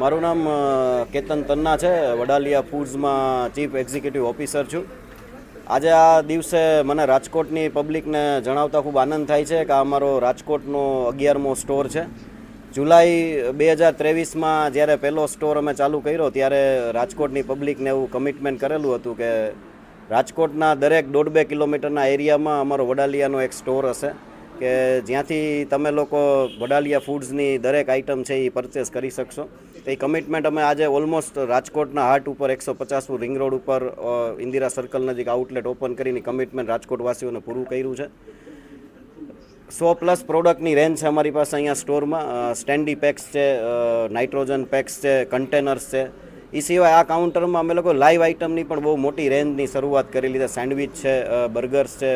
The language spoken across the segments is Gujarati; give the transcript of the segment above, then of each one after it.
મારું નામ કેતન તન્ના છે. વડાલિયા ફૂડ્સમાં ચીફ એક્ઝિક્યુટિવ ઓફિસર છું. આજે આ દિવસે મને રાજકોટની પબ્લિકને જણાવતા ખૂબ આનંદ થાય છે કે આ અમારો રાજકોટનો અગિયારમો સ્ટોર છે. જુલાઈ બે હજાર ત્રેવીસમાં જ્યારે પહેલો સ્ટોર અમે ચાલુ કર્યો, ત્યારે રાજકોટની પબ્લિકને એવું કમિટમેન્ટ કરેલું હતું કે રાજકોટના દરેક દોઢ બે કિલોમીટરના એરિયામાં અમારો વડાલિયાનો એક સ્ટોર હશે. કે જ્યાંથી તમે લોકો વડાલિયા ફૂડ્સની દરેક આઇટમ છે એ પરચેસ કરી શકશો. તો એ કમિટમેન્ટ અમે આજે ઓલમોસ્ટ રાજકોટના હાટ ઉપર એકસો પચાસમું રિંગ રોડ ઉપર ઇન્દિરા સર્કલ નજીક આઉટલેટ ઓપન કરીને કમિટમેન્ટ રાજકોટવાસીઓને પૂરું કર્યું છે. સો પ્લસ પ્રોડક્ટની રેન્જ છે અમારી પાસે અહીંયા સ્ટોરમાં. સ્ટેન્ડી પેક્સ છે નાઇટ્રોજન પેક્સ છે, કન્ટેનર્સ છે. એ સિવાય આ કાઉન્ટરમાં અમે લોકો લાઈવ આઇટમની પણ બહુ મોટી રેન્જની શરૂઆત કરી છે સેન્ડવિચ છે બર્ગર્સ છે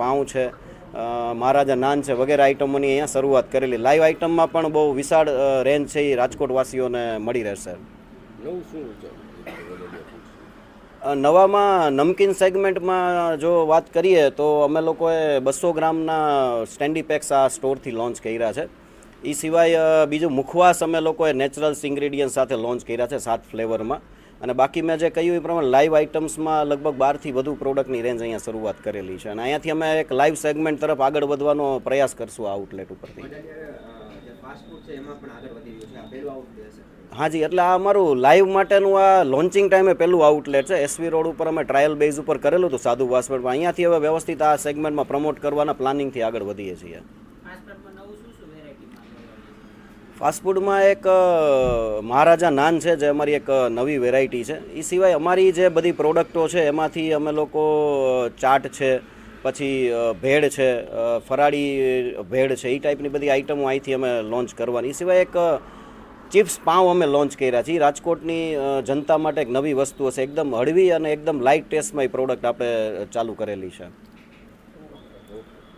પાઉં છે મહારાજા નાન છે વગેરે આઇટમોની અહીંયા શરૂઆત કરેલી. લાઈવ આઇટમમાં પણ બહુ વિશાળ રેન્જ છે એ રાજકોટવાસીઓને મળી રહેશે. નવું શું છે? નવામાં નમકીન સેગમેન્ટમાં જો વાત કરીએ તો અમે લોકોએ બસો ગ્રામના સ્ટેન્ડી પેક્સ આ સ્ટોરથી લોન્ચ કર્યા છે. એ સિવાય બીજું મુખવાસ અમે લોકોએ નેચરલ્સ ઇન્ગ્રેડિયન્ટ સાથે લોન્ચ કર્યા છે સાત ફ્લેવરમાં અને બાકી મેં જે કહ્યું એ પ્રમાણે લાઈવ આઇટમ્સમાં લગભગ બારથી વધુ પ્રોડક્ટની રેન્જ અહીંયા શરૂઆત કરેલી છે. અને અહીંયાથી અમે એક લાઈવ સેગમેન્ટ તરફ આગળ વધવાનો પ્રયાસ કરશું આ આઉટલેટ ઉપરથી. હાજી એટલે આ અમારું લાઈવ માટેનું આ લોન્ચિંગ ટાઈમે પહેલું આઉટલેટ છે. એસવી રોડ ઉપર અમે ટ્રાયલ બેઝ ઉપર કરેલું હતું સાધુ વાસપેટમાં અહીંયાથી હવે વ્યવસ્થિત આ સેગમેન્ટમાં પ્રમોટ કરવાના પ્લાનિંગથી આગળ વધીએ છીએ. ફાસ્ટફૂડમાં એક મહારાજા નાન છે, જે અમારી એક નવી વેરાયટી છે. એ સિવાય અમારી જે બધી પ્રોડક્ટો છે, એમાંથી અમે લોકો ચાટ છે, પછી ભેળ છે ફરાળી ભેળ છે એ ટાઈપની બધી આઇટમો અહીંથી અમે લોન્ચ કરવાની. સિવાય એક ચિપ્સ પાઉં અમે લોન્ચ કર્યા છીએ રાજકોટની જનતા માટે એક નવી વસ્તુ હશે. એકદમ હળવી અને એકદમ લાઇટ ટેસ્ટમાં એ પ્રોડક્ટ આપણે ચાલુ કરેલી છે.